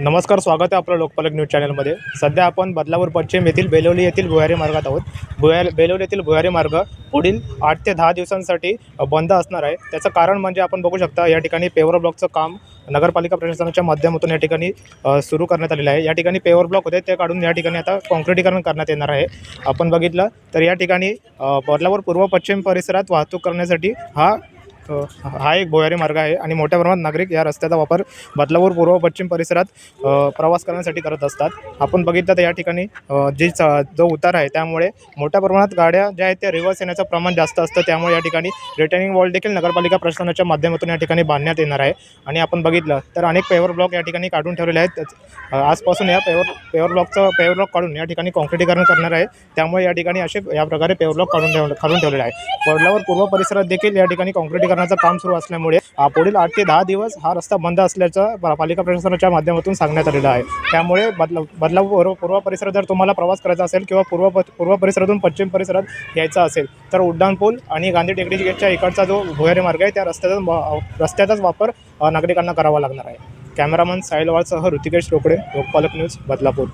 नमस्कार स्वागत आहे आपलं लोकपालक न्यूज चॅनलमध्ये. सध्या आपण बदलापूर पश्चिम येथील बेलोली येथील भुयारी मार्गात आहोत. भुयार बेलोली येथील भुयारी मार्ग पुढील आठ ते दहा दिवसांसाठी बंद असणार आहे. त्याचं कारण म्हणजे आपण बघू शकता या ठिकाणी पेवर ब्लॉकचं काम नगरपालिका प्रशासनाच्या माध्यमातून या ठिकाणी सुरू करण्यात आलेलं आहे. या ठिकाणी पेवर ब्लॉक होते ते काढून या ठिकाणी आता कॉन्क्रिटीकरण करण्यात येणार आहे. आपण बघितलं तर या ठिकाणी बदलापूर पूर्व पश्चिम परिसरात वाहतूक करण्यासाठी हा हा एक भुयारी मार्ग आहे आणि मोठ्या प्रमाणात नागरिक या रस्त्याचा वापर बदलापूर पूर्व पश्चिम परिसरात प्रवास करण्यासाठी करत असतात. आपण बघितलं तर या ठिकाणी जे जी च जो उतार आहे त्यामुळे मोठ्या प्रमाणात गाड्या ज्या आहेत त्या रिव्हर्स येण्याचं प्रमाण जास्त असतं. त्यामुळे या ठिकाणी रिटर्निंग वॉल देखील नगरपालिका प्रशासनाच्या माध्यमातून या ठिकाणी बांधण्यात येणार आहे. आणि आपण बघितलं तर अनेक पेवर ब्लॉक या ठिकाणी काढून ठेवलेले आहेत. आजपासून या पेवर पेवर ब्लॉकचं पेवर ब्लॉक काढून या ठिकाणी कॉन्क्रिटीकरण करणार आहे. त्यामुळे या ठिकाणी असे या प्रकारे पेवर ब्लॉक काढून ठेव काढून ठेवलेले आहे. बदलावर पूर्व परिसरात देखील या ठिकाणी करण्याचं काम सुरू असल्यामुळे पुढील आठ ते दहा दिवस हा रस्ता बंद असल्याचं पालिका प्रशासनाच्या माध्यमातून सांगण्यात आलेलं आहे. त्यामुळे बदला बदलापूर पूर्व परिसरात जर तुम्हाला प्रवास करायचा असेल किंवा पूर्व पूर्व परिसरातून पश्चिम परिसरात यायचा असेल तर उड्डाण पूल आणि गांधी टेकडी गेटच्या इकडचा जो भुयारी मार्ग आहे त्या रस्त्याचा रस्त्याचाच वापर नागरिकांना करावा लागणार आहे. कॅमेरामन साहिलवाळसह ऋतिकेश रोकडे लोकपालक न्यूज बदलापूर.